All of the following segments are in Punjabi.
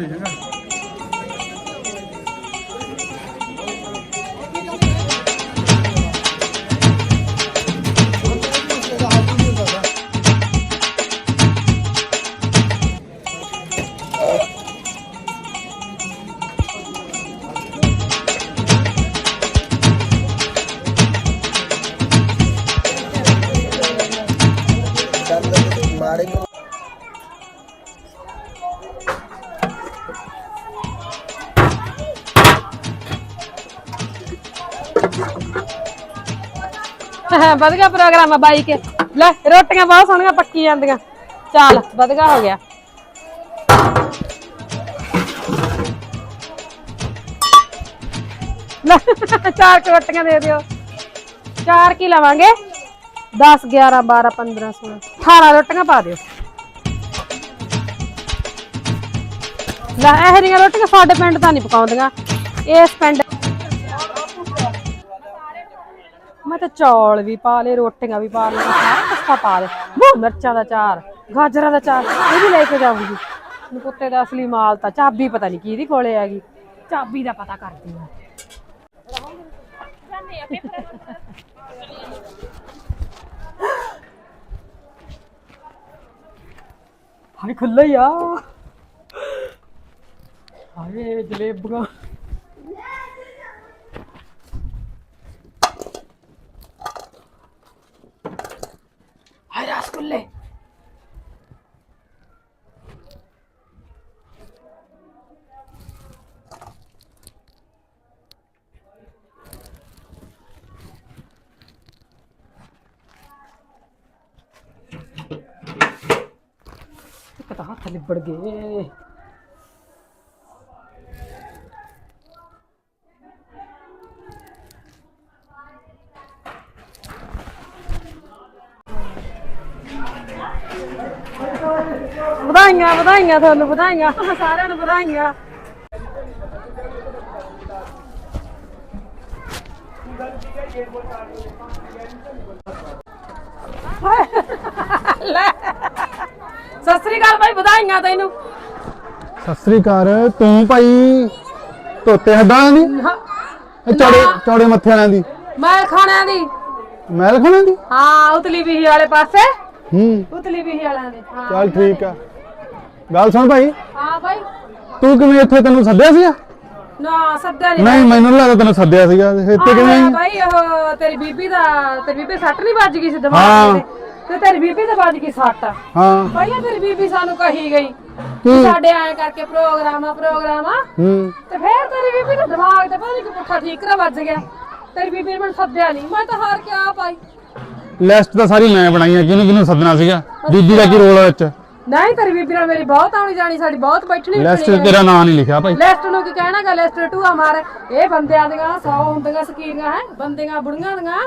ਮਾੜੇ ਵਧੀਆ ਪ੍ਰੋਗਰਾਮ ਆ ਬਾਈ ਕੇ। ਲੈ, ਰੋਟੀਆਂ ਬਹੁਤ ਸੋਹਣੀਆਂ ਪੱਕੀ ਜਾਂਦੀਆਂ। ਚੱਲ ਵਧੀਆ ਹੋ ਗਿਆ। ਲੈ, ਚਾਰ ਕੁ ਰੋਟੀਆਂ ਦੇ ਦਿਓ। ਚਾਰ ਕੀ ਲਵਾਂਗੇ? 10 11 12 15 16 18 ਰੋਟੀਆਂ ਪਾ ਦਿਓ। ਲੈ, ਇਹ ਜਿਹੀਆਂ ਰੋਟੀਆਂ ਸਾਡੇ ਪਿੰਡ ਤਾਂ ਨਹੀਂ ਪਕਾਉਂਦੀਆਂ। ਇਸ ਪਿੰਡ ਮੈਂ ਤਾਂ ਚੌਲ ਵੀ ਪਾ ਲਏ, ਰੋਟੀਆਂ ਵੀ ਪਾ ਲਈਆਂ, ਸਾਰਾ ਕੁਛ ਪਾ ਲਏ। ਬਹੁਤ ਮਿਰਚਾਂ ਦਾ ਚਾਰ, ਗਾਜਰਾਂ ਦਾ ਚਾਰ ਇਹ ਵੀ ਲੈ ਕੇ ਜਾਊਂਗੀ। ਕੁੱਤੇ ਦਾ ਅਸਲੀ ਮਾਲ ਤਾਂ ਚਾਬੀ ਪਤਾ ਨਹੀਂ ਕਿਹਦੀ ਕੋਲੇ ਹੈਗੀ। ਚਾਬੀ ਦਾ ਪਤਾ ਕਰਦੀ ਆ ਹਾਏ ਖੁੱਲਾ ਹੀ ਆ। ਹਾਏ ਜਲੇਬੀਆਂ ਹਾਏ ਰਸਗੁੱਲੇ ਇੱਕ ਤਾਂ ਹੱਥ ਲਿਬੜ ਗਏ। ਵਧਾਈਆਂ ਵਧਾਈਆਂ ਤੁਹਾਨੂੰ ਵਧਾਈਆਂ। ਸਾਰਿਆਂ ਨੂੰ ਵਧਾਈਆਂ। ਸਤਿ ਸ੍ਰੀ ਅਕਾਲ ਭਾਈ ਵਧਾਈਆਂ ਤੈਨੂੰ। ਸਤਿ ਸ੍ਰੀ ਅਕਾਲ। ਤੂੰ ਭਾਈ ਧੋਤੇ ਹੱਦਾਂ ਦੀ? ਇਹ ਚੌੜੇ ਚੌੜੇ ਮੱਥੇ ਵਾਲਿਆਂ ਦੀ? ਮੈਂ ਖਾਣਿਆਂ ਦੀ। ਮਹਿਲ ਖਾਣਾ ਦੀ? ਹਾਂ ਉਤਲੀ ਵੀ ਵਾਲੇ ਪਾਸੇ। ਹੂੰ। ਉਤਲੀ ਵੀ ਵਾਲਿਆਂ ਦੇ। ਹਾਂ ਚੱਲ ਠੀਕ ਆ। ਗੱਲ ਸੁਣ ਭਾਈ। ਹਾਂ ਭਾਈ। ਤੂੰ ਕਿਵੇਂ ਇੱਥੇ ਤੈਨੂੰ ਸੱਦਿਆ ਸੀਗਾ? ਨਾ ਸੱਦਾ ਨਹੀਂ ਨਹੀਂ ਮੈਨੂੰ ਨੀ ਲੱਗਦਾ ਤੈਨੂੰ ਸੱਦਿਆ ਸੀਗਾ। ਇੱਥੇ ਕਿਵੇਂ? ਆਈ ਭਾਈ ਉਹ ਤੇਰੀ ਬੀਬੀ ਦਾ ਤੇਰੀ ਬੀਬੀ ਸੱਟ ਨਹੀਂ ਵੱਜ ਗਈ ਸੀ ਹਾਂ। ਦਿਮਾਗ ਤੇ? ਤੇ ਤੇਰੀ ਬੀਬੀ ਤੇ ਵੱਜ ਗਈ ਸੱਟ। ਹਾਂ। ਇਹ ਤੇਰੀ ਬੀਬੀ ਸਾਨੂੰ ਕਹੀ ਗਈ? ਸਾਡੇ ਆਏ ਕਰਕੇ ਪ੍ਰੋਗਰਾਮ ਆ ਪ੍ਰੋਗਰਾਮ ਆ। ਹੂੰ। ਤੇ ਫੇਰ ਤੇਰੀ ਬੀਬੀ ਦੇ ਦਿਮਾਗ ਤੇ ਪਤਾ ਨਹੀਂ ਕਿ ਪੁੱਠਾ ਠੀਕ ਨਾ ਵੱਜ ਗਿਆ। ਤੇਰੀ ਬੀਬੀ ਨੇ ਮੈਨੂੰ ਸੱਦਿਆ ਨਹੀਂ ਮੈਂ ਤਾਂ ਹਾਰ ਕੇ ਆ ਪਾਈ ਲਿਸਟ ਤਾਂ ਸਾਰੀ ਮੈਂ ਬਣਾਈ ਆ ਕਿਹਨੂੰ ਕਿਹਨੂੰ ਸੱਦਣਾ ਸੀਗਾ। ਬੀਬੀ ਦਾ ਕੀ ਰੋਲ ਆ ਵਿੱਚ? ਨਹੀਂ ਤੇਰੀ ਬੀਬੀ ਨਾਲ ਮੇਰੀ ਬਹੁਤ ਆਉਣੀ ਜਾਣੀ ਸਾਡੀ ਬਹੁਤ ਬੈਠਣੀ ਲਿਸਟ ਉੱਠਣੀ 'ਚ ਤੇਰਾ ਨਾਂ ਨਹੀਂ ਲਿਖਿਆ ਭਾਈ। ਲਿਸਟ ਨੂੰ ਕੀ ਕਹਿਣਾ ਗਾ ਲਿਸਟ ਟੂਆ ਮਾਰ। ਇਹ ਬੰਦਿਆਂ ਦੀਆਂ 100 ਹੁੰਦੀਆਂ ਸਕੀਰੀਆਂ ਹੈ ਬੰਦਿਆਂ ਬੁੜੀਆਂ ਦੀਆਂ।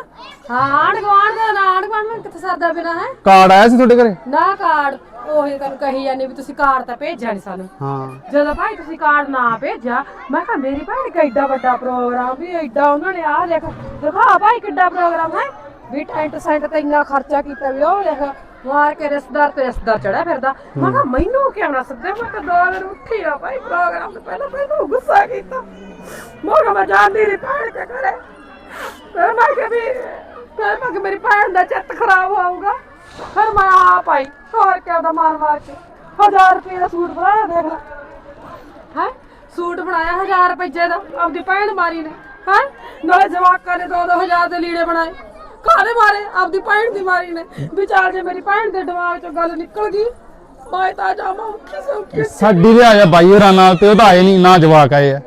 ਹਾਂ ਆਂਢ ਗੁਆਂਢ ਦਾ ਨਾ ਆਂਢ ਗੁਆਂਢ ਨੂੰ ਕਿੱਥੇ ਸਰਦਾ ਬਿਨਾ ਹੈ? ਕਾਰਡ ਆਇਆ ਸੀ ਤੁਹਾਡੇ ਘਰੇ? ਨਾ ਕਾਰਡ ਉਹੀ ਤੈਨੂੰ ਕਹੀ ਜਾਂਦੀ ਵੀ ਤੁਸੀਂ ਕਾਰਡ ਤਾਂ ਭੇਜਿਆ ਨਹੀਂ ਸਾਨੂੰ। ਹਾਂ। ਜਦੋਂ ਭਾਈ ਤੁਸੀਂ ਕਾਰਡ ਨਾ ਭੇਜਿਆ ਮੈਂ ਕਿਹਾ ਮੇਰੀ ਭੈਣ ਕਿ ਐਡਾ ਵੱਡਾ ਪ੍ਰੋਗਰਾਮ ਵੀ ਐਡਾ ਉਹਨਾਂ ਨੇ ਆਹ ਦੇਖ ਦਿਖਾ ਭਾਈ ਕਿੱਡਾ ਪ੍ਰੋਗਰਾਮ ਹੈ। ਵੀ ਟੈਂਟ ਸੈਂਟ ਤੇ ਇੰਨਾ ਖਰਚਾ ਕੀਤਾ ਵੀ ਉਹ ਦੇਖ ਮਾਰ ਕੇ ਰਿਸ਼ਤੇਦਾਰ ਤੇ ਰਿਸ਼ਤੇਦਾਰ ਚੜਿਆ ਫਿਰਦਾ। ਮੈਂ ਕਿਹਾ ਮੈਨੂੰ ਕਿਉਂ ਨਾ ਸੱਦੇ? ਮੈਂ ਤਾਂ ਦੋ ਦਿਨ ਉੱਠੀ ਆ ਭਾਈ ਪ੍ਰੋਗਰਾਮ ਤੋਂ ਪਹਿਲਾਂ ਮੈਨੂੰ ਗੁੱਸਾ ਕੀਤਾ। ਮੈਂ ਕਿਹਾ ਮੈਂ ਜਾਂਦੀ ਨਹੀਂ ਭੈਣ ਕੇ ਘਰੇ। ਫਿਰ ਮੈਂ ਕਿਹਾ ਵੀ ਫਿਰ ਮੈਂ ਕਿਹਾ ਮੇਰੀ ਭੈਣ ਦਾ ਚਿੱਤ ਖਰਾਬ ਹੋਊਗਾ। ਫਿਰ ਮੈਂ ਆ ਭਾਈ ਹੋਰ ਕਿਉਂ ਦਾ ਮਾਰ ਮਾਰ ਕੇ। 1000 ਰੁਪਏ ਦਾ ਸੂਟ ਬਣਾਇਆ ਦੇਖ ਲੈ। ਹੈ? ਸੂਟ ਬਣਾਇਆ 1000 ਰੁਪਏ ਦਾ ਆਪਦੀ ਭੈਣ ਮਾਰੀ ਨੇ। ਹੈ? ਨਾਲੇ ਜਵਾਕਾਂ ਨੇ 2-2000 ਦੇ ਲੀੜੇ ਬਣਾਏ। ਕਾਹਦੇ ਮਾਰੇ ਆਪਦੀ ਭੈਣ ਦੀ ਮਾਰੀ ਨੇ। ਵਿਚਾਰ ਜੇ ਮੇਰੀ ਭੈਣ ਦੇ ਦਿਮਾਗ ਚੋਂ ਗੱਲ ਨਿਕਲ ਗਈ ਮੈਂ ਤਾਂ ਜਾਵਾਂ ਔਖੀ ਸੌਖੀ ਸਾਡੀ ਦੇ ਆਇਆ ਬਾਈ ਹੋਰਾਂ ਨਾਲ ਤੇ ਉਹ ਤਾਂ ਆਏ ਨਹੀਂ ਨਾ ਜਵਾਕ ਆਏ ਆ।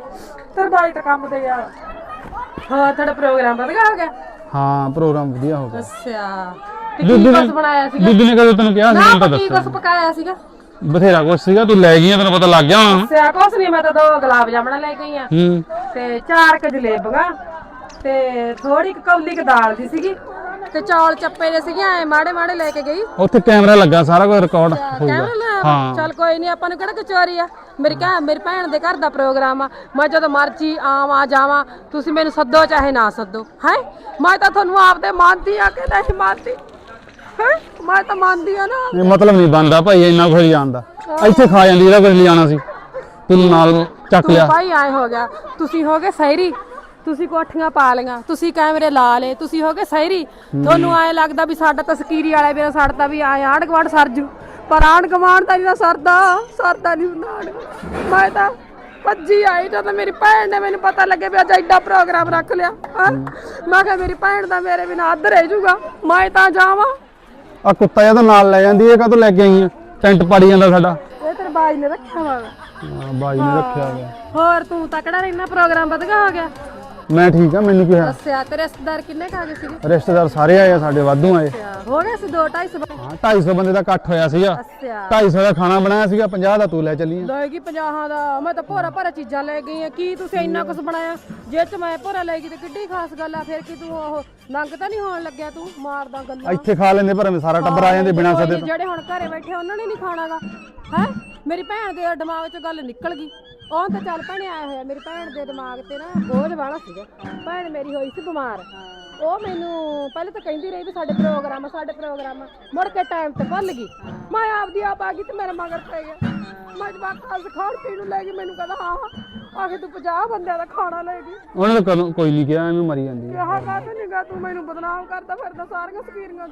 ਤੇ ਬਾਈ ਤਾਂ ਕੰਮ ਤੇ ਯਾਰ ਹਾਂ ਤੁਹਾਡਾ ਪ੍ਰੋਗਰਾਮ ਵਧੀਆ ਹੋ ਗਿਆ? ਹਾਂ ਪ੍ਰੋਗਰਾਮ ਵਧੀਆ ਹੋ ਗਿਆ। ਅੱਛਾ। ਤੇ ਕੀ ਦੁੱਧ ਕੁਛ ਬਣਾਇਆ ਸੀਗਾ? ਦੁੱਧ ਨੇ ਕਦੋਂ ਤੈਨੂੰ ਕਿਹਾ ਸੀ ਨਾ ਮੈਨੂੰ ਤਾਂ ਕੀ ਦੱਸੋ। ਕੁਛ ਪਕਾਇਆ ਸੀਗਾ? ਬਥੇਰਾ ਕੁਛ ਸੀਗਾ ਤੂੰ ਲੈ ਗਈਆਂ ਤੈਨੂੰ ਪਤਾ ਲੱਗ ਗਿਆ ਹੁਣ। ਸਿਆ ਕੁਛ ਨਹੀਂ ਮੈਂ ਤਾਂ ਦੋ ਗੁਲਾਬ ਜਾਮਣਾ ਲੈ ਆ ਹੂੰ। ਤੇ ਚਾਰ ਕ ਤੇ ਥੋੜੀ ਕੁ ਕੌਲੀ ਕ ਦਾਲ ਦੀ ਸੀਗੀ। ਤੇ ਚੌਲ ਚੱਪੇ ਦੇ ਸੀਗੇ ਐ ਮਾੜੇ ਮਾੜੇ ਲੈ ਕੇ ਗਈ। ਉੱਥੇ ਕੈਮਰਾ ਲੱਗਾ ਸਾਰਾ ਕੁਝ ਰਿਕਾਰਡ ਹੋਊਗਾ। ਕੈਮਰਾ ਲਾਇਆ ਹਾਂ। ਚੱਲ ਕੋਈ ਨਹੀਂ ਆਪਾਂ ਨੂੰ ਕਿਹੜਾ ਕਚੋਰੀ ਆ? ਮੇਰੀ ਕਹ ਮੇਰੀ ਭੈਣ ਦੇ ਘਰ ਦਾ ਪ੍ਰੋਗਰਾਮ ਆ। ਮੈਂ ਜਦੋਂ ਮਰਜ਼ੀ ਆਵਾਂ ਜਾਵਾਂ ਤੁਸੀਂ ਮੈਨੂੰ ਸੱਦੋ ਚਾਹੇ ਨਾ ਸੱਦੋ ਹੈ? ਮੈਂ ਤਾਂ ਤੁਹਾਨੂੰ ਆਪਦੇ ਮੰਨਦੀ ਆ ਕਿ ਨਹੀਂ ਮੰਨਦੀ? ਹੈ? ਮੈਂ ਤਾਂ ਮੰਨਦੀ ਆ ਨਾ ਇਹ ਮਤਲਬ ਨਹੀਂ ਬਣਦਾ ਭਾਈ ਇੰਨਾ ਕੁਝ ਜਾਣਦਾ। ਇੱਥੇ ਖਾ ਜਾਂਦੀ ਜਿਹੜਾ ਕੁਝ ਲਿਜਾਣਾ ਸੀ। ਤੂੰ ਨਾਲ ਚੱਕ ਲਿਆ। ਭਾਈ ਆਏ ਹੋ ਗਿਆ। ਤੁਸੀਂ ਹੋ ਗਏ ਸਹਿਰੀ? ਤੁਸੀਂ ਕੋਠੀਆਂ ਪਾ ਲਈਆਂ ਤੁਸੀਂ ਕੈਮਰੇ ਲਾ ਲਏ ਤੁਸੀਂ ਹੋ ਗਏ ਸਹਿਰੀ। ਤੁਹਾਨੂੰ ਐ ਲੱਗਦਾ ਵੀ ਸਾਡਾ ਤਸਕੀਰੀ ਵਾਲੇ ਬਿਨਾ ਸਾਡਾ ਵੀ ਆਏ ਆਂਢ ਗੁਆਂਢ ਸਰਜੂ ਪਰ ਆਂਢ ਗੁਆਂਢ ਦਾ ਨਾ ਸਰਦਾ ਸਰਦਾ ਨਹੀਂ ਹੁੰਦਾ ਆਂਢ। ਮੈਂ ਤਾਂ ਭੱਜੀ ਆਈ ਜਦੋਂ ਮੇਰੀ ਭੈਣ ਨੇ ਮੈਨੂੰ ਪਤਾ ਲੱਗੇ ਵੀ ਅੱਜ ਐਡਾ ਪ੍ਰੋਗਰਾਮ ਰੱਖ ਲਿਆ। ਮੈਂ ਕਿਹਾ ਮੇਰੀ ਭੈਣ ਦਾ ਮੇਰੇ ਬਿਨਾ ਅੱਧ ਰਹਿ ਜੂਗਾ ਮੈਂ ਤਾਂ ਜਾਵਾਂ। ਆ ਕੁੱਤਾ ਤਾਂ ਨਾਲ ਲੈ ਜਾਂਦੀ ਇਹ ਕਾਹਤੋਂ ਲੈ ਕੇ ਆਈ ਆ? ਟੈਂਟ ਪਾੜੀ ਜਾਂਦਾ ਸਾਡਾ। ਇਹ ਤੇਰੇ ਬਾਈ ਨੇ ਰੱਖਿਆ ਵਾ। ਹਾਂ ਬਾਈ ਨੇ ਰੱਖਿਆ ਗਿਆ ਹੋਰ ਤੂੰ ਤਕੜਾ ਰਹਿਣਾ ਪ੍ਰੋਗਰਾਮ ਵਧਗਾ ਹੋ ਗਿਆ। ਮੈਂ ਠੀਕ ਆ ਮੈਨੂੰ ਕੀ ਹੋਇਆ ਦੱਸਿਆ ਤੇ ਰਿਸ਼ਤੇਦਾਰ ਕਿੰਨੇ ਕਾ ਗਏ ਸੀਗੇ? ਰਿਸ਼ਤੇਦਾਰ ਸਾਰੇ ਆਏ ਆ ਸਾਡੇ ਵਾਧੂ ਆਏ। ਅੱਛਾ ਹੋ ਗਏ ਸੀ 2 250 ਹਾਂ 250 ਬੰਦੇ ਦਾ ਇਕੱਠ ਹੋਇਆ ਸੀਗਾ। ਅੱਛਾ। 250 ਦਾ ਖਾਣਾ ਬਣਾਇਆ ਸੀਗਾ 50 ਦਾ ਤੂੰ ਲੈ ਚੱਲੀ ਆ। ਲੋਏਗੀ 50 ਦਾ ਮੈਂ ਤਾਂ ਭੋਰਾ ਭੋਰਾ ਚੀਜ਼ਾਂ ਲੈ ਗਈ ਆ। ਕੀ ਤੁਸੀਂ ਇੰਨਾ ਕੁਝ ਬਣਾਇਆ? ਜੇ ਚ ਮੈਂ ਭੋਰਾ ਲੈ ਗਈ ਤੇ ਕਿੱਡੀ ਖਾਸ ਗੱਲ ਆ ਫਿਰ ਕੀ ਤੂੰ ਉਹ ਨੰਗ ਤਾਂ ਨਹੀਂ ਹੋਣ ਲੱਗਿਆ ਤੂੰ ਮਾਰਦਾ ਗੱਲਾਂ? ਇੱਥੇ ਖਾ ਲੈਂਦੇ ਪਰ ਸਾਰਾ ਟੱਬਰ ਆ ਜਾਂਦੇ ਬਿਨਾਂ ਸਦੇ ਜਿਹੜੇ ਹੁਣ ਘਰੇ ਬੈਠੇ ਉਹਨਾਂ ਨੇ ਨਹੀਂ ਖਾਣਾਗਾ। ਹੈ? ਮੇਰੀ ਭੈਣ ਦੇ ਦਿਮਾਗ 'ਚ ਗੱਲ ਨਿਕਲ ਗਈ। ਉਹ ਤਾਂ ਚੱਲ ਭੈਣੇ ਆਇਆ ਹੋਇਆ ਮੇਰੀ ਭੈਣ ਦੇ ਦਿਮਾਗ ਤੇ ਨਾ ਬੋਝ ਵਾਲਾ ਸੀਗਾ। ਭੈਣ ਮੇਰੀ ਹੋਈ ਸੀ ਬਿਮਾਰ। ਉਹ ਮੈਨੂੰ ਪਹਿਲੇ ਤਾਂ ਕਹਿੰਦੀ ਰਹੀ ਵੀ ਸਾਡੇ ਪ੍ਰੋਗਰਾਮ ਆ ਸਾਡੇ ਪ੍ਰੋਗਰਾਮ ਆ। ਮੁੜ ਕੇ ਟਾਈਮ ਤੇ ਭੁੱਲ ਗਈ। ਮੈਂ ਆਪਦੀ ਆਪ ਆ ਗਈ ਤੇ ਮੇਰੇ ਮਗਰ ਪੈ ਗਿਆ। ਮੈਂ ਜਵਾਕ ਖਾਸ ਖਾਣ ਪੀਣ ਨੂੰ ਲੈ ਗਈ ਮੈਨੂੰ ਕਹਿੰਦਾ ਹਾਂ ਹਾਂ ਆਖੇ ਤੂੰ 50 ਬੰਦਿਆਂ ਦਾ ਖਾਣਾ ਲੈ ਗਈ। ਉਹਨੇ ਤਾਂ ਕਦੋਂ ਕੋਈ ਨਹੀਂ ਕਿਹਾ ਐਵੇਂ ਮਰੀ ਜਾਂਦੀ ਆ। ਕਿਹਾ ਕਾਹਤੇ ਨਿਗਾ ਤੂੰ ਮੈਨੂੰ ਬਦਨਾਮ ਕਰਦਾ ਫਿਰਦਾ ਸਾਰੀਆਂ ਸਕੀਰੀਆਂ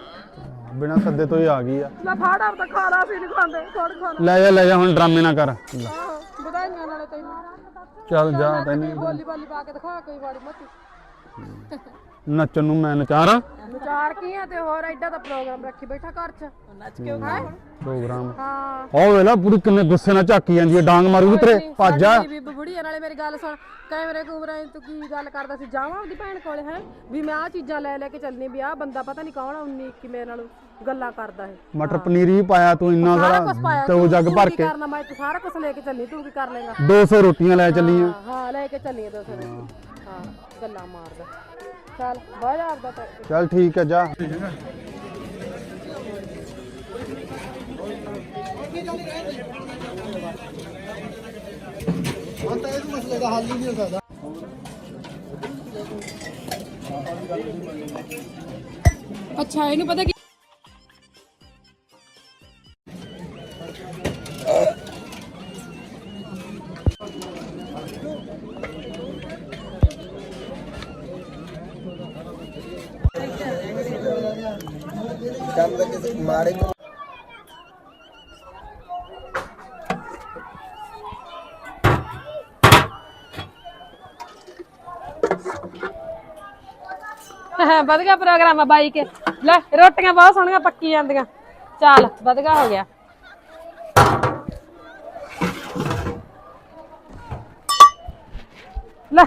ਬਿਨਾਂ ਸੱਦੇ ਤੋਂ ਹੀ ਆ ਗਈ ਆ। ਲੈ ਫਾੜ ਆਪਦਾ ਖਾਣਾ ਸੀ ਨਹੀਂ ਖਾਂਦੇ ਥੋੜ ਖਾਣਾ। ਲੈ ਜਾ ਲੈ ਜਾ ਹੁਣ ਡਰਾਮੇ ਨਾ ਕਰ। ਲੈ, ਆਹੋ ਵਧਾਈਆਂ ਨਾਲੇ ਤੈਨੂੰ। ਚੱਲ ਜਾ ਤੈਨੂੰ ਬੋਲੀ ਬਾਲੀ ਪਾ ਕੇ ਦਿਖਾ ਕੋਈ ਵਾਲੀ ਮੱਤੀ ਨੱਚਣ ਨੂੰ ਮੈਂ ਨਚਾਰਾਂ ਵਿਚਾਰ ਕੀ ਆ ਤੇ ਹੋਰ ਐਡਾ ਦਾ ਪ੍ਰੋਗਰਾਮ ਰੱਖੀ ਬੈਠਾ ਘਰ 'ਚ। ਨੱਚ ਕਿਉਂ ਪ੍ਰੋਗਰਾਮ ਹਾਂ? ਉਹ ਵੇਲਾ ਪੂਰੀ ਕਿੰਨੇ ਗੁੱਸੇ ਨਾਲ ਝਾਕੀ ਜਾਂਦੀ ਹੈ ਡਾਂਗ ਮਾਰੂ ਤੇਰੇ ਭੱਜ ਜਾ। ਸਾਡੀ ਬੀਬੀ ਬੁੜੀ ਆ, ਨਾਲੇ ਮੇਰੀ ਗੱਲ ਸੁਣ ਕੈਮਰੇ ਕੂਮਰੇ ਤੂੰ ਕੀ ਗੱਲ ਕਰਦਾ ਸੀ? ਜਾਵਾਂ ਉਹਦੀ ਭੈਣ ਕੋਲੇ ਹੈ? ਵੀ ਮੈਂ ਆ ਚੀਜ਼ਾਂ ਲੈ ਲੈ ਕੇ ਚੱਲਨੀ ਵੀ ਆ ਬੰਦਾ ਪਤਾ ਨਹੀਂ ਕੌਣ ਆ 19 ਕਿ ਮੇਰੇ ਨਾਲ ਗੱਲਾਂ ਕਰਦਾ ਹੈ ਮਟਰ ਪਨੀਰ ਵੀ ਪਾਇਆ ਤੂੰ ਇੰਨਾ ਸਾਰਾ ਸਾਰਾ ਕੁਝ ਪਾਇਆ ਤੇ ਉਹ ਜੱਗ ਤੂੰ ਭਰ ਕੀ ਕੇ। ਕਰਨਾ ਮੈਂ ਤੂੰ ਸਾਰਾ ਕੁਝ ਲੈ ਕੇ ਚੱਲਨੀ ਤੂੰ ਕੀ ਕਰ ਲੇਗਾ? 200 ਰੋਟੀਆਂ ਲੈ ਚੱਲੀਆਂ ਹਾਂ ਹਾਂ ਲੈ ਕੇ ਦੋ ਸੌ ਹਾਂ ਗੱਲਾਂ ਮਾਰਦਾ। ਚੱਲ ਬਾਹਰ ਆਪਦਾ ਤਾਂ। ਚੱਲ ਠੀਕ ਹੈ ਜਾ। ਅੱਛਾ ਇਹਨੂੰ ਪਤਾ ਕੀ ਵਧ ਗਿਆ ਪ੍ਰੋਗਰਾਮ ਆ ਬਾਈ ਕੇ ਲੈ ਰੋਟੀਆਂ ਬਹੁਤ ਸੋਹਣੀਆਂ ਪੱਕੀ ਜਾਂਦੀਆਂ ਚੱਲ ਵਧਗਾ ਹੋ ਗਿਆ ਲੈ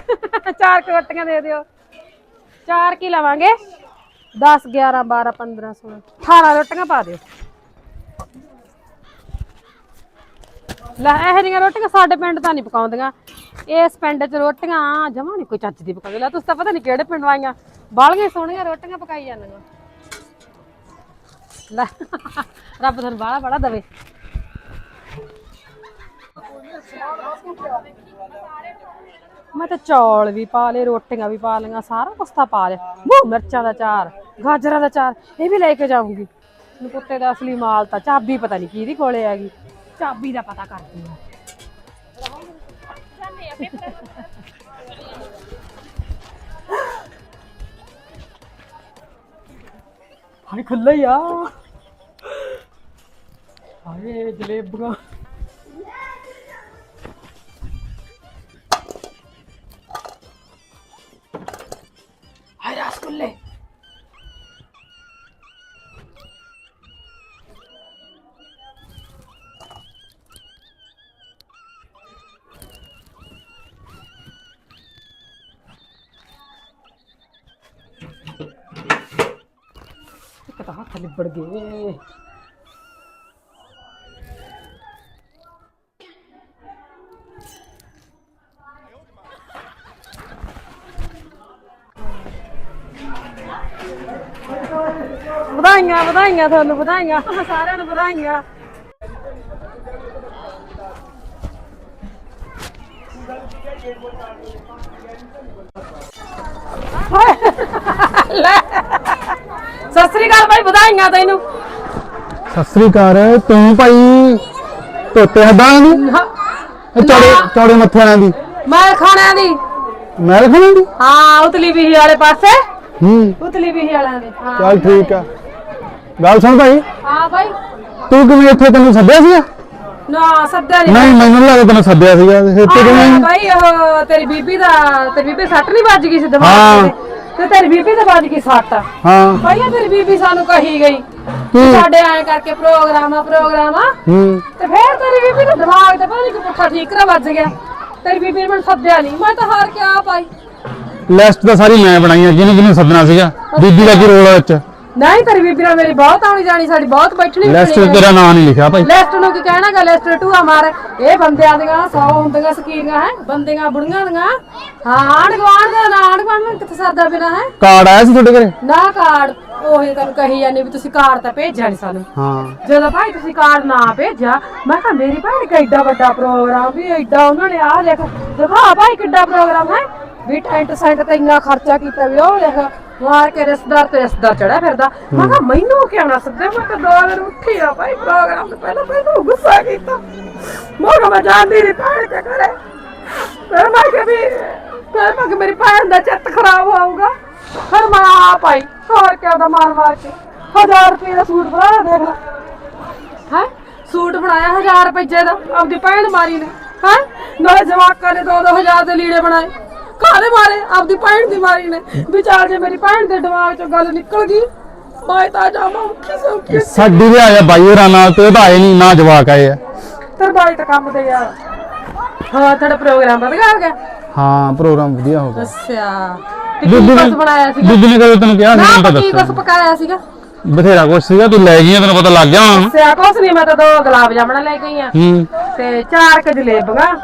ਚਾਰ ਕੁ ਰੋਟੀਆਂ ਦੇ ਦਿਓ ਚਾਰ ਕੀ ਲਵਾਂਗੇ 10 11 12 15 16 18 ਰੋਟੀਆਂ ਪਾ ਦਿਓ ਲੈ ਇਹ ਜਿਹੀਆਂ ਰੋਟੀਆਂ ਸਾਡੇ ਪਿੰਡ ਤਾਂ ਨਹੀਂ ਪਕਾਉਂਦੀਆਂ ਇਸ ਪਿੰਡ 'ਚ ਰੋਟੀਆਂ ਜਮਾ ਨਹੀਂ ਕੋਈ ਚੱਜ ਦੀ ਪਕਾਉਂਦੇ ਲੈ ਤੁਸੀਂ ਤਾਂ ਪਤਾ ਨਹੀਂ ਕਿਹੜੇ ਪਿੰਡ ਆਈਆਂ ਬਾਲੀਆਂ ਸੋਹਣੀਆਂ, ਰੋਟੀਆਂ ਪਕਾਈ ਜਾਂਦੀਆਂ। ਲੈ, ਰੱਬ ਤੁਹਾਨੂੰ ਬਾਲਾ ਬੜਾ ਦਵੇ। ਮੈਂ ਤਾਂ ਚੌਲ ਵੀ ਪਾ ਲਏ, ਰੋਟੀਆਂ ਵੀ ਪਾ ਲਈਆਂ, ਸਾਰਾ ਕੁਛ ਤਾਂ ਪਾ ਲਿਆ। ਮੂੰਹ ਮਿਰਚਾਂ ਦਾ ਚਾਰ, ਗਾਜਰਾਂ ਦਾ ਚਾਰ, ਇਹ ਵੀ ਲੈ ਕੇ ਜਾਊਂਗੀ। ਕੁੱਤੇ ਦਾ ਅਸਲੀ ਮਾਲ ਤਾਂ ਚਾਬੀ ਪਤਾ ਨਹੀਂ ਕਿਹਦੀ ਕੋਲੇ ਹੈਗੀ। ਚਾਬੀ ਦਾ ਪਤਾ ਕਰਦੀ ਹਾਂ। ਹਾਏ ਖੁੱਲਾ ਹੀ ਆ। ਹਾਏ ਜਲੇਬੀਆਂ। ਹਾਏ ਰਸਗੁੱਲੇ ਇੱਕ ਤਾਂ ਹੱਥ ਲਿਬੜ ਗਏ ਵਧਾਈਆਂ ਵਧਾਈਆਂ ਤੁਹਾਨੂੰ ਵਧਾਈਆਂ ਸਾਰਿਆਂ ਨੂੰ ਵਧਾਈਆਂ ਲੈ ਸਤਿ ਸ੍ਰੀ ਅਕਾਲ ਭਾਈ ਵਧਾਈਆਂ ਤੈਨੂੰ। ਸਤਿ ਸ੍ਰੀ ਅਕਾਲ। ਤੂੰ ਭਾਈ ਧੋਤੇ ਹੱਦਾਂ ਇਹ ਚੌੜੇ ਚੌੜੇ ਮੱਥੇ ਵਾਲਿਆਂ ਦੀ? ਮੈਂ ਖਾਣਿਆਂ ਦੀ। ਮਹਿਲ ਖਾਣਾ ਦੀ? ਹਾਂ ਉਤਲੀ ਵੀ ਵਾਲੇ ਪਾਸੇ। ਹੂੰ। ਉਤਲੀ ਵੀ ਵਾਲਿਆਂ ਦੇ। ਹਾਂ। ਚੱਲ ਠੀਕ ਆ। ਗੱਲ ਸੁਣ ਭਾਈ। ਹਾਂ ਬਾਈ। ਤੂੰ ਕਿਵੇਂ ਇੱਥੇ ਤੈਨੂੰ ਸੱਦਿਆ ਸੀਗਾ? ਨਾ ਸੱਦਾ ਨਹੀਂ ਨਹੀਂ ਮੈਨੂੰ ਨੀ ਲੱਗਦਾ ਤੈਨੂੰ ਸੱਦਿਆ ਸੀਗਾ। ਇੱਥੇ ਕਿਵੇਂ? ਬਾਈ ਉਹ ਤੇਰੀ ਬੀਬੀ ਦਾ ਤੇਰੀ ਬੀਬੀ ਸੱਟ ਨਹੀਂ ਵੱਜ ਗਈ ਸੀ ਦਿਮਾਗ। ਤੇ। ਤੇ ਤੇਰੀ ਬੀਬੀ ਤੇ ਵੱਜ ਗਈ ਸੱਟ ਹਾਂ। ਇਹ ਤੇਰੀ ਬੀਬੀ ਸਾਨੂੰ ਕਹੀ ਗਈ? ਸਾਡੇ ਆਏ ਕਰਕੇ ਪ੍ਰੋਗਰਾਮ ਆ ਪ੍ਰੋਗਰਾਮ ਆ। ਹੂੰ। ਤੇ ਫੇਰ ਤੇਰੀ ਬੀਬੀ ਦੇ ਦਿਮਾਗ ਤੇ ਪਤਾ ਨਹੀਂ ਕਿ ਪੁੱਠਾ ਠੀਕਰਾ ਵੱਜ ਗਿਆ। ਤੇਰੀ ਬੀਬੀ ਨੇ ਮੈਨੂੰ ਸੱਦਿਆ ਨਹੀਂ ਮੈਂ ਤਾਂ ਹਾਰ ਕੇ ਆ ਪਾਈ ਲਿਸਟ ਤਾਂ ਸਾਰੀ ਮੈਂ ਬਣਾਈ ਆ ਜਿਹਨੂੰ ਜਿਹਨੂੰ ਸੱਦਣਾ ਸੀਗਾ। ਬੀਬੀ ਦਾ ਕੀ ਰੋਲ ਆ ਵਿੱਚ? ਨਹੀਂ ਤੇਰੀ ਬੀਬੀ ਨਾਲ ਮੇਰੀ ਬਹੁਤ ਆਉਣੀ ਜਾਣੀ ਸਾਡੀ ਬਹੁਤ ਬੈਠਣੀ ਲਿਸਟ 'ਚ ਤੇਰਾ ਨਾਂ ਨਹੀਂ ਲਿਖਿਆ ਭਾਈ। ਲੈਸਟ ਨੂੰ ਕੀ ਕਹਿਣਾ ਗਾ ਲੈਸਟ ਟੂਆ ਮਾਰ। ਇਹ ਬੰਦਿਆਂ ਦੀਆਂ 100 ਹੁੰਦੀਆਂ ਸਕੀਰੀਆਂ ਹੈ? ਬੰਦਿਆਂ ਬੁੜੀਆਂ ਦੀਆਂ। ਹਾਂ ਆਂਢ ਗੁਆਂਢ ਦਾ ਨਾ ਗੁਆਂਢ ਨੂੰ ਕਿੱਥੇ ਸਰਦਾ ਬਿਨਾ ਹੈ? ਕਾਰਡ ਆਇਆ ਸੀ ਤੁਹਾਡੇ ਘਰੇ? ਨਾ ਕਾਰਡ ਉਹੀ ਤੈਨੂੰ ਕਹੀ ਜਾਂਦੀ ਵੀ ਤੁਸੀਂ ਕਾਰਡ ਤਾਂ ਭੇਜਿਆ ਨਹੀਂ ਸਾਨੂੰ। ਹਾਂ। ਜਦੋਂ ਭਾਈ ਤੁਸੀਂ ਕਾਰਡ ਨਾ ਭੇਜਿਆ ਮੈਂ ਕਿਹਾ ਮੇਰੀ ਭੈਣ ਕਿ ਐਡਾ ਵੱਡਾ ਪ੍ਰੋਗਰਾਮ ਵੀ ਐਡਾ ਉਹਨਾਂ ਨੇ ਆਹ ਦੇਖ ਦਿਖਾ ਭਾਈ ਕਿੱਡਾ ਪ੍ਰੋਗਰਾਮ ਹੈ? ਵੀ ਟੈਂਟ ਸੈਂਟ ਤੇ ਇੰਨਾ ਖਰਚਾ ਕੀਤਾ ਵੀ ਉਹ ਦੇਖ ਮਾਰ ਕੇ ਰਿਸ਼ਤੇਦਾਰ ਤੇ ਰਿਸ਼ਤੇਦਾਰ ਚੜਿਆ ਫਿਰਦਾ। ਮੈਂ ਕਿਹਾ ਮੈਨੂੰ ਕਿਉਂ ਨਾ ਸੱਦੇ? ਮੈਂ ਤਾਂ ਦੋ ਦਿਨ ਉੱਠੀ ਆ ਭਾਈ ਪ੍ਰੋਗਰਾਮ ਤੋਂ ਪਹਿਲਾਂ ਮੈਨੂੰ ਗੁੱਸਾ ਕੀਤਾ। ਮੈਂ ਕਿਹਾ ਮੈਂ ਜਾਂਦੀ ਨਹੀਂ ਭੈਣ ਕੇ ਘਰੇ। ਫਿਰ ਮੈਂ ਕਿਹਾ ਵੀ ਫਿਰ ਮੈਂ ਕਿ ਮੇਰੀ ਭੈਣ ਦਾ ਚਿੱਤ ਖਰਾਬ ਹੋਊਗਾ। ਫਿਰ ਮੈਂ ਆ ਭਾਈ ਹੋਰ ਕਿਉਂ ਦਾ ਮਾਰ ਮਾਰ ਕੇ। 1000 ਰੁਪਏ ਦਾ ਸੂਟ ਬਣਾ ਦੇਖ ਹੈ? ਸੂਟ ਬਣਾਇਆ 1000 ਰੁਪਏ ਦਾ ਆਪਦੀ ਭੈਣ ਮਾਰੀ ਨੇ। ਹੈ? ਨਾਲੇ ਜਵਾਕਾਂ ਨੇ 2-2000 ਦੇ ਲੀੜੇ ਬਣਾਏ। ਕਾਹਦੇ ਮਾਰੇ ਆਪਦੀ ਭੈਣ ਦੀ ਮਾਰੀ ਨੇ। ਵਿਚਾਰ ਜੇ ਮੇਰੀ ਭੈਣ ਦੇ ਦਿਮਾਗ ਚੋਂ ਗੱਲ ਨਿਕਲ ਗਈ ਮੈਂ ਤਾਂ ਜਾਵਾਂ ਔਖੀ ਸੌਖੀ ਸਾਡੀ ਵੀ ਆਇਆ ਬਾਈ ਹੋਰਾਂ ਨਾਲ ਤੇ ਉਹ ਤਾਂ ਆਏ ਨਹੀਂ ਨਾ ਜਵਾਕ ਆਏ ਆ। ਤੇਰੇ ਬਾਈ ਤਾਂ ਕੰਮ ਤੇ ਯਾਰ ਹਾਂ ਤੁਹਾਡਾ ਪ੍ਰੋਗਰਾਮ ਵਧੀਆ ਹੋ ਗਿਆ? ਹਾਂ ਪ੍ਰੋਗਰਾਮ ਵਧੀਆ ਹੋ ਗਿਆ। ਅੱਛਾ। ਤੇ ਕੀ ਕੁਛ ਨੇ ਬਣਾਇਆ ਸੀਗਾ? ਬੀਬੀ ਨੇ ਕਦੋਂ ਤੈਨੂੰ ਕਿਹਾ ਸੀ ਨਾ ਮੈਨੂੰ ਤਾਂ ਕੀ ਦੱਸੋ। ਕੁਛ ਪਕਾਇਆ ਸੀਗਾ? ਬਥੇਰਾ ਕੁਛ ਸੀਗਾ ਤੂੰ ਲੈ ਗਈ ਆ, ਤੈਨੂੰ ਪਤਾ ਲੱਗ ਗਿਆ ਹੁਣ। ਸਿਆ ਕੁਛ ਨਹੀਂ ਮੈਂ ਤਾਂ ਦੋ ਗੁਲਾਬ ਜਾਮਣਾ ਲੈ ਕੇ ਆਈ ਆ ਹੂੰ। ਤੇ ਚਾਰ ਕੁ ਜਲੇਬੀਆਂ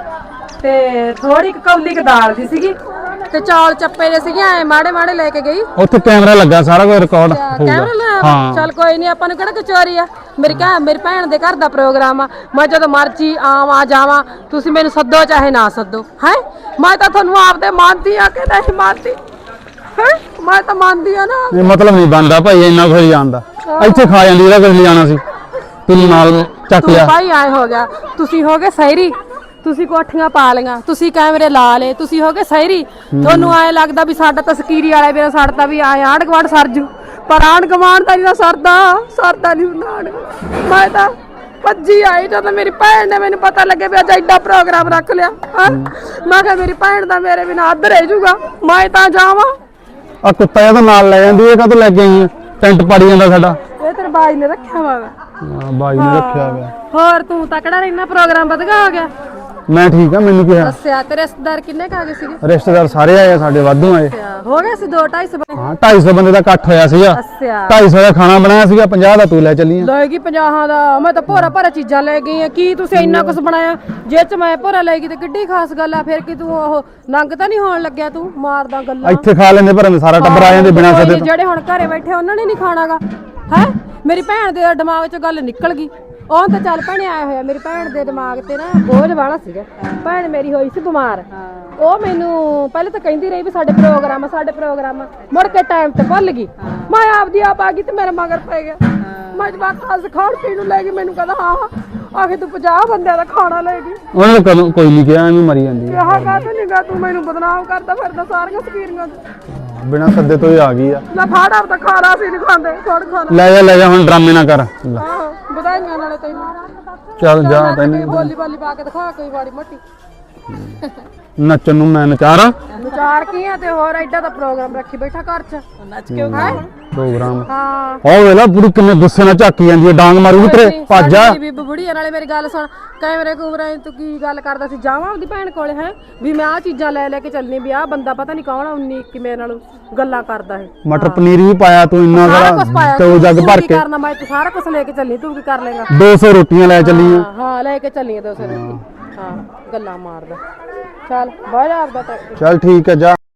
ਤੇ ਥੋੜੀ ਕੁ ਕੌਲੀ ਕੁ ਦਾਲ ਦੀ ਸੀਗੀ। ਤੇ ਚੌਲ ਚੱਪੇ ਦੇ ਸੀਗੇ ਐ ਮਾੜੇ ਮਾੜੇ ਲੈ ਕੇ ਗਈ। ਉੱਥੇ ਕੈਮਰਾ ਲੱਗਾ ਸਾਰਾ ਕੁਝ ਰਿਕਾਰਡ ਹੋਊਗਾ। ਕੈਮਰਾ ਲਿਆ ਹਾਂ। ਚੱਲ ਕੋਈ ਨਹੀਂ ਆਪਾਂ ਨੂੰ ਕਿਹੜਾ ਕਚੋਰੀ ਆ? ਮੇਰੀ ਕਹ ਮੇਰੀ ਭੈਣ ਦੇ ਘਰ ਦਾ ਪ੍ਰੋਗਰਾਮ ਆ। ਮੈਂ ਜਦੋਂ ਮਰਜ਼ੀ ਆਵਾਂ ਜਾਵਾਂ ਤੁਸੀਂ ਮੈਨੂੰ ਸੱਦੋ ਚਾਹੇ ਨਾ ਸੱਦੋ ਹੈ? ਮੈਂ ਤਾਂ ਤੁਹਾਨੂੰ ਆਪਦੇ ਮੰਨਦੀ ਆ ਕਿ ਨਹੀਂ ਮੰਨਦੀ? ਹੈ? ਮੈਂ ਤਾਂ ਮੰਨਦੀ ਆ ਨਾ ਇਹ ਮਤਲਬ ਨਹੀਂ ਬਣਦਾ ਭਾਈ ਇੰਨਾ ਕੁਝ ਜਾਣਦਾ ਇੱਥੇ ਖਾ ਜਾਂਦੀ ਇਹਦਾ ਕੁਝ ਲਿਜਾਣਾ ਸੀ। ਤੈਨੂੰ ਨਾਲ ਚੱਕ ਤੂੰ ਲਿਆ। ਭਾਈ ਆਏ ਹੋ ਗਿਆ। ਤੁਸੀਂ ਹੋ ਗਏ ਸਹਿਰੀ। ਤੁਸੀਂ ਕੋਠੀਆਂ ਪਾ ਲਈਆਂ ਤੁਸੀਂ ਕੈਮਰੇ ਲਾ ਲਏ ਤੁਸੀਂ ਹੋ ਗਏ ਸਹਿਰੀ। ਤੁਹਾਨੂੰ ਐ ਲੱਗਦਾ ਵੀ ਸਾਡਾ ਤਾਂ ਸਕੀਰੀ ਵਾਲੇ ਬਿਨਾ ਸਾਡਾ ਵੀ ਆਏ ਆਂਢ ਗੁਆਂਢ ਸਰਜੂ ਪਰ ਆਂਢ ਗੁਆਂਢ ਦਾ ਨਹੀਂ ਸਰਦਾ ਸਰਦਾ ਨਹੀਂ ਹੁੰਦਾ। ਮੈਂ ਤਾਂ ਭੱਜੀ ਆਈ ਜਦੋਂ ਮੇਰੀ ਭੈਣ ਨੇ ਮੈਨੂੰ ਪਤਾ ਲੱਗੇ ਵੀ ਅੱਜ ਐਡਾ ਪ੍ਰੋਗਰਾਮ ਰੱਖ ਲਿਆ ਮੈਂ ਕਿਹਾ ਮੇਰੀ ਭੈਣ ਦਾ ਮੇਰੇ ਬਿਨਾ ਅੱਧ ਰਹਿ ਜਾਊਗਾ ਮੈਂ ਤਾਂ ਜਾਵਾਂ। ਆ ਕੁੱਤਾ ਇਹਦਾ ਨਾਲ ਲੈ ਜਾਂਦੀ ਇਹ ਕਾਹਤੋਂ ਲੈ ਕੇ ਆਈ ਟੈਂਟ ਪਾੜੀ ਜਾਂਦਾ ਸਾਡਾ। ਇਹ ਤੇਰੇ ਬਾਈ ਨੇ ਰੱਖਿਆ ਵਾ। ਹਾਂ, ਬਾਈ ਨੇ ਰੱਖਿਆ ਗਿਆ ਹੋਰ ਤੂੰ ਤਕੜਾ ਰਹਿਣਾ ਪ੍ਰੋਗਰਾਮ ਵਧਗਾ ਹੋ ਗਿਆ? ਮੈਂ ਠੀਕ ਆ ਮੈਨੂੰ ਕੀ ਦੱਸਿਆ ਤੇ ਰਿਸ਼ਤੇਦਾਰ ਕਿੰਨੇ ਕਾ ਗਏ ਸੀਗੇ? ਰਿਸ਼ਤੇਦਾਰ ਸਾਰੇ ਆਏ ਆ ਸਾਡੇ ਵਾਧੂ ਆਏ। ਅੱਛਾ, ਹੋ ਗਏ ਸੀ 2 250 ਬਣੇ ਹਾਂ 250 ਬੰਦੇ ਦਾ ਇਕੱਠ ਹੋਇਆ ਸੀਗਾ। ਅੱਛਾ। 250 ਦਾ ਖਾਣਾ ਬਣਾਇਆ ਸੀਗਾ 50 ਦਾ ਤੂੰ ਲੈ ਚੱਲੀ ਆ। ਲੈ ਗਈ 50 ਦਾ ਮੈਂ ਤਾਂ ਭੋਰਾ ਭੋਰਾ ਚੀਜ਼ਾਂ ਲੈ ਗਈ ਆ। ਕੀ ਤੁਸੀਂ ਇੰਨਾ ਕੁਝ ਬਣਾਇਆ? ਜੇ ਚ ਮੈਂ ਭੋਰਾ ਲੈ ਗਈ ਤੇ ਕਿੱਡੀ ਖਾਸ ਗੱਲ ਆ ਫਿਰ ਕੀ ਤੂੰ ਉਹ ਨੰਗ ਤਾਂ ਨਹੀਂ ਹੋਣ ਲੱਗਿਆ ਤੂੰ ਮਾਰਦਾ ਗੱਲਾਂ? ਇੱਥੇ ਖਾ ਲੈਂਦੇ ਪਰ ਸਾਰਾ ਟੱਬਰ ਆ ਜਾਂਦੇ ਬਿਨਾਂ ਸੱਦੇ ਜਿਹੜੇ ਹੁਣ ਘਰੇ ਬੈਠੇ ਉਹਨਾਂ ਨੇ ਨਹੀਂ ਖਾਣਾਗਾ। ਹੈ? ਮੇਰੀ ਭੈਣ ਦੇ ਦਿਮਾਗ 'ਚ ਗੱਲ ਨਿਕਲ ਗਈ। ਉਹ ਤਾਂ ਚੱਲ ਭੈਣੇ ਆਇਆ ਹੋਇਆ ਮੇਰੀ ਭੈਣ ਦੇ ਦਿਮਾਗ ਤੇ ਨਾ ਬੋਝ ਵਾਲਾ ਸੀਗਾ। ਭੈਣ ਮੇਰੀ ਹੋਈ ਸੀ ਬਿਮਾਰ। ਉਹ ਮੈਨੂੰ ਪਹਿਲੇ ਤਾਂ ਕਹਿੰਦੀ ਰਹੀ ਵੀ ਸਾਡੇ ਪ੍ਰੋਗਰਾਮ ਆ ਸਾਡੇ ਪ੍ਰੋਗਰਾਮ ਆ। ਮੁੜ ਕੇ ਟਾਈਮ ਤੇ ਭੁੱਲ ਗਈ। ਮੈਂ ਆਪਦੀ ਆਪ ਆ ਗਈ ਤੇ ਮੇਰੇ ਮਗਰ ਪੈ ਗਿਆ। ਮੈਂ ਜਵਾਕਾਂ ਖਾਸ ਖਾਣ ਪੀਣ ਨੂੰ ਲੈ ਗਈ ਮੈਨੂੰ ਕਹਿੰਦਾ ਹਾਂ ਹਾਂ। ਆਖੇ ਤੂੰ 50 ਬੰਦਿਆਂ ਦਾ ਖਾਣਾ ਲੈ ਗਈ। ਉਹਨੇ ਕਦੋਂ ਕੋਈ ਨਹੀਂ ਕਿਹਾ ਐਵੇਂ ਮਰੀ ਜਾਂਦੀ ਆ। ਕਿਹਾ ਕਾਹਤੇ ਨਿਗਾ ਤੂੰ ਮੈਨੂੰ ਬਦਨਾਮ ਕਰਦਾ ਫਿਰਦਾ ਸਾਰੀਆਂ ਸਕੀਰੀਆਂ ਤੋਂ। ਬਿਨਾਂ ਸੱਦੇ ਤੋਂ ਹੀ ਆ ਗਈ ਆ। ਲੈ ਫਾੜ ਆਪਦਾ ਖਾਣਾ ਸੀ ਨਹੀਂ ਖਾਂਦੇ ਫੜ ਖਾਣਾ ਲੈ ਜਾ ਲੈ ਜਾ ਹੁਣ ਡਰਾਮੇ ਨਾ ਕਰ। ਲੈ, ਆਹੋ ਵਧਾਈਆਂ ਨਾਲੇ ਤੈਨੂੰ। ਚੱਲ ਜਾ ਤੈਨੂੰ ਬੋਲੀ ਬਾਲੀ ਪਾ ਕੇ ਦਿਖਾ ਕੋਈ ਵਾੜੀ ਮੋਟੀ। ਨੱਚਣ ਨੂੰ ਮੈਂ ਨਚਾਰਾਂ। ਵਿਚਾਰ ਕੀ ਆ ਤੇ ਹੋਰ ਐਡਾ ਦਾ ਪ੍ਰੋਗਰਾਮ ਰੱਖੀ ਬੈਠਾ ਘਰ 'ਚ। ਨੱਚ ਕਿਉਂ ਪ੍ਰੋਗਰਾਮ ਹਾਂ? ਉਹ ਵੇਲਾ ਪੂਰੀ ਕਿੰਨੇ ਗੁੱਸੇ ਨਾਲ ਝਾਕੀ ਜਾਂਦੀ ਹੈ ਡਾਂਗ ਮਾਰੂਗੀ ਤੇਰੇ ਭੱਜ ਜਾ। ਸਾਡੀ ਬੀਬੀ ਬੁੜੀ ਆ, ਨਾਲੇ ਮੇਰੀ ਗੱਲ ਸੁਣ ਕੈਮਰੇ ਕੂਮਰੇ ਤੂੰ ਕੀ ਗੱਲ ਕਰਦਾ ਸੀ? ਜਾਵਾਂ ਆਪਦੀ ਭੈਣ ਕੋਲੇ ਹੈ? ਵੀ ਮੈਂ ਆ ਚੀਜ਼ਾਂ ਲੈ ਲੈ ਕੇ ਚੱਲਣੀ ਵੀ ਆ ਬੰਦਾ ਪਤਾ ਨਹੀਂ ਕੌਣ ਆ 19 ਕਿ ਮੇਰੇ ਨਾਲ ਗੱਲਾਂ ਕਰਦਾ ਹੈ ਮਟਰ ਪਨੀਰ ਵੀ ਪਾਇਆ ਤੂੰ ਇੰਨਾ ਸਾਰਾ ਤੇ ਉਹ ਜੱਗ ਭਰ ਕੀ ਕੇ। ਕਰਨਾ ਮੈਂ ਤੂੰ ਸਾਰਾ ਕੁਝ ਲੈ ਕੇ ਚੱਲਣੀ ਤੂੰ ਕੀ ਕਰ ਲੇਗਾ? 200 ਰੋਟੀਆਂ ਲੈ ਚੱਲੀਆਂ ਹਾਂ ਹਾਂ ਲੈ ਕੇ ਚੱਲੀਏ ਦੋ ਰੋਟੀ ਹਾਂ ਗੱਲਾਂ ਮਾਰਦਾ। ਚੱਲ ਬਾਹਰ ਆਪਦਾ ਤਾਂ। ਚੱਲ ਠੀਕ ਹੈ ਜਾ।